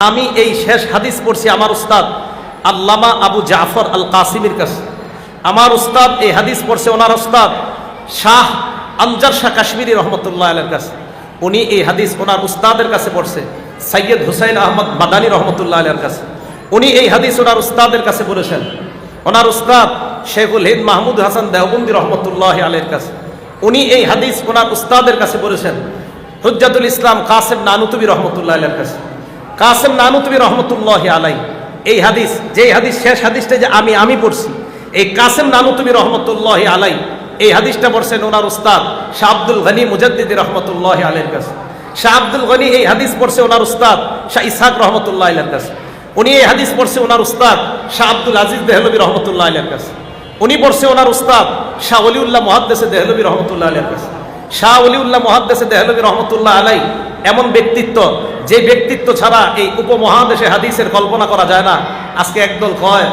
আমি এই শেষ হাদিস পড়ছি আমার উস্তাদ আল্লামা আবু জাফর আল কাসিমের কাছে। আমার উস্তাদ এই হাদিস পড়ছে ওনার উস্তাদ শাহ আমজার শাহ কাশ্মীরি রহমতুল্লাহ আলের কাছে। উনি এই হাদিস ওনার উস্তাদের কাছে পড়ছে, সৈয়দ হুসাইন আহমদ মাদানী রহমতুল্লাহ আলের কাছে। উনি এই হাদিস ওনার উস্তাদের কাছে বলেছেন, ওনার উস্তাদ শেখুল হিদ মাহমুদ হাসান দেওবন্দি রহমতুল্লাহ আলের কাছে। উনি এই হাদিস ওনার উস্তাদের কাছে বলেছেন, হুজ্জাতুল ইসলাম কাসেম নানুতুবি রহমতুল্লাহ আলের কাছে। কাসেম নানুতবি রহমতুল্লাহ আলাই এই হাদিস যে হাদিস, শেষ হাদিসটা যে আমি আমি পড়ছি, এই কাসেম নানুতবি রহমতুল্লাহ আলাই এই হাদিসটা পড়ছেন ওনার উস্তাদ শাহ আব্দুল গনি মুজাদ্দিদি রহমতুল্লাহ আলের কাছে। শাহ আব্দুল গনি এই হাদিস পড়ছে ওনার উস্তাদ শাহ ইসাক রহমতুল্লাহ আলের কাছে। উনি এই হাদিস পড়ছে ওনার উস্তাদ শাহ আব্দুল আজিজ দেহলবি রহমতুল্লাহ আলের কাছে। উনি পড়ছে ওনার উস্তাদ শাহ অলিউল্লাহ মহাদ্দেসে দেহলবি রহমতুল্লাহ আলের কাছে। শাহ অলিউল্লাহ মহাদ্দেসে দেহলবি রহমতুল্লাহ আলাই এমন ব্যক্তিত্ব, যে ব্যক্তিত্ব ছাড়া এই উপমহাদেশে হাদিসের কল্পনা করা যায় না। আজকে একদল কয়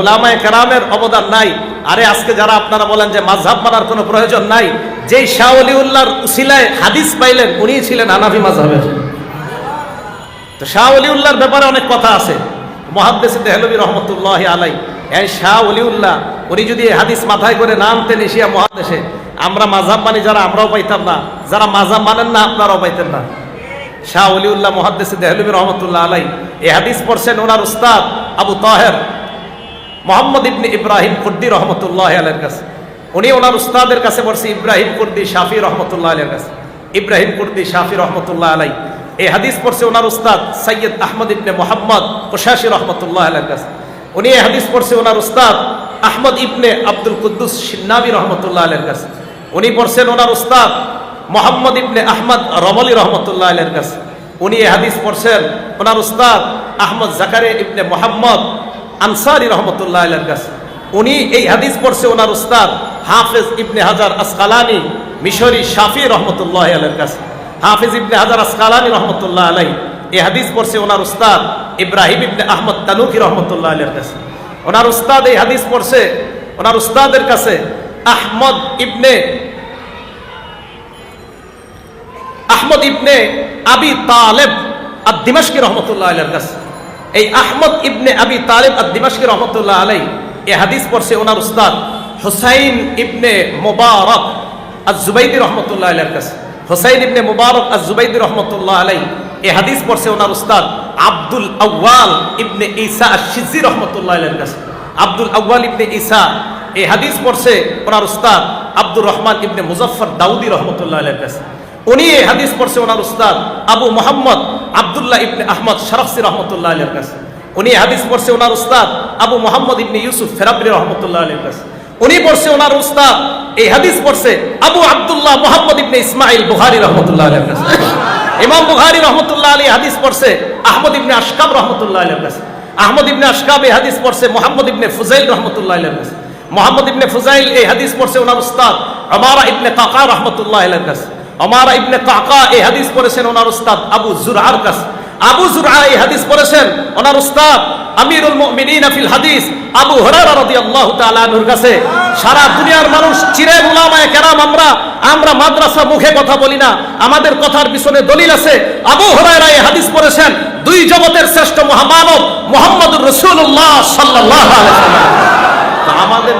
ওলামায়ে কেরামের অবদান নাই। আরে আজকে যারা আপনারা বলেন যে মাঝহাব মানার কোনো প্রয়োজন নাই, যেই শাহ অলিউল্লাহর উসিলায় হাদিস পাইলেন, উনি ছিলেন হানাফি মাঝহাবের তো শাহ অলিউল্লাহর ব্যাপারে অনেক কথা আছে। মহাদ্দেশে দেহলবি রহমতুল্লাহ আলাই, এই শাহ অলিউল্লাহ উনি যদি হাদিস মাথায় করে নামতেন এশিয়া মহাদেশে, আমরা মাঝহাব মানি যারা, আমরাও পাইতাম না। যারা মাঝহাব মানেন না, আপনারাও পাইতেন না। শাহ অলিউল্লাহ মহাদ্দেশে দেহলবি রহমতুল্লাহ আলাই, এই হাদিস পড়ছেন ওনার উস্তাদ আবু তাহের মোহাম্মদ ইবনে ইব্রাহিম কুর্দি রহমতুল্লাহ আলের কাছে। উনি ওনার উস্তাদের কাছে পড়ছে ইব্রাহিম কুর্দি শাফি রহমতুল্লাহ আলের কাছে। ইব্রাহিম কুর্দি শাফি রহমতুল্লাহ আলাই। এই হাদিস পড়ছে ওনার উস্তাদ সৈয়দ আহমদ ইবনে মোহাম্মদ কোশাসি রহমতুল্লাহ আলের কাছে। উনি এই হাদিস পড়ছে ওনার উস্তাদ আহমদ ইবনে আব্দুল কুদ্দুস সিন্নাবি রহমতুল্লাহ আলের কাছে। উনি পড়ছেন ওনার উস্তাদ মোহাম্মদ ইবনে আহমদ রমলি রহমতুল্লাহ আলের কাছে। উনি এ হাদিস পড়ছেন ওনার উস্তাদ আহমদ জাকারে ইবনে মোহাম্মদ আনসারি রহমতুল্লাহ আলের কাছে। উনি এই হাদিস পড়ছে ওনার উস্তাদ হাফেজ ইবনে হাজার আসকালানি মিশরি শাফি রহমতুল্লাহ আলের কাছে। হাফিজ ইবনে হাজার আসকালানি রহমতুল্লাহ আলাই। এ হাদিস পড়ছে ওনার উস্তাদ ইব্রাহিম ইবনে আহমদ তানুকি রহমতুল্লাহ আলের কাছে। ওনার উস্তাদ এই হাদিস পড়ছে, ওনার উস্তাদের কাছে আহমদ ইবনে আহমদ ইবনে আবি তালেব আর দিমাশকি রহমতুল্লাহ আলের কাছে। এই আহমদ ইবনে আবি তালেব আর দিমাশকি রহমতুল্লাহ আলাই এই হাদিস পড়ছে ওনার উস্তাদ হুসাইন ইবনে মোবারক আর জুবাইদি রহমতুল্লাহ আলের কাছে। হুসাইন ইবনে মুবারক আর জুবাইদি রহমতুল্লাহ আলাই এই হাদিস পড়ছে ওনার উস্তাদ আব্দুল আউয়াল ইবনে আর সিজি রহমতুল্লাহ কাছে। আব্দুল আউয়াল ইবনে ঈসা এই হাদিস পড়ছে ওনার উস্তাদ আব্দুর রহমান ইবনে মুজফর দাউদি রহমতুল্লাহ কাছে। উনি এই হাদিস পড়ছে ওনার উস্তাদ আবু মোহাম্মদ আবদুল্লাহ ইবনে আহমদ শরফসি রহমতুল্লাহ আলের কাছে। উনি হাদিস পড়ছে ওনার উস্তাদ আবু মোহাম্মদ ইবনে ইউসুফ ফেরাবরি রহমতুল্লাহ আলের কাছে। উনি পড়ছে ওনার উস্তাদ এই হাদিস পড়ছে আবু আব্দুল্লাহ মোহাম্মদ ইবনে ইসমাইল বুখারি রহমতুল্লাহ আলের কাছে। ইমাম বুখারি রহমতুল্লাহ আলী হাদিস পড়ছে, আহমদ ইবনে আশকাব রহমতুল্লাহ আলী কাছে। আহমদ ইবনে আশকাব এই হাদিস পড়ছে, মোহাম্মদ ইবনে ফুজাইল রহমতুল্লাহ আলী কাছে। মোহাম্মদ ইবনে ফুজাইল এই হাদিস পড়ছে ওনার উস্তাদ আমারা ইবনে কাকা রহমতুল্লাহ আলী কাছে। আমারা ইবনে কাকা এই হাদিস পড়েছেন ওনার উস্তাদ আবু জুরার কাছে। আবু জুরআ এই হাদিস পড়েছেন, ওনার উস্তাদ আমিরুল মুমিনিন ফিল হাদিস, আবু হুরায়রা রাদিয়াল্লাহু তাআলা আনহুর কাছে, সারা দুনিয়ার মানুষ চিরে উলামায়ে কেরাম, আমরা আমরা মাদ্রাসা মুখে কথা বলি না, আমাদের কথার পিছনে দলিল আছে। আবু হুরায়রা এই হাদিস পড়েছেন, দুই জগতের শ্রেষ্ঠ মহামানব মুহাম্মদুর রাসূলুল্লাহ সাল্লাল্লাহু আলাইহি ওয়াসাল্লাম। আমাদের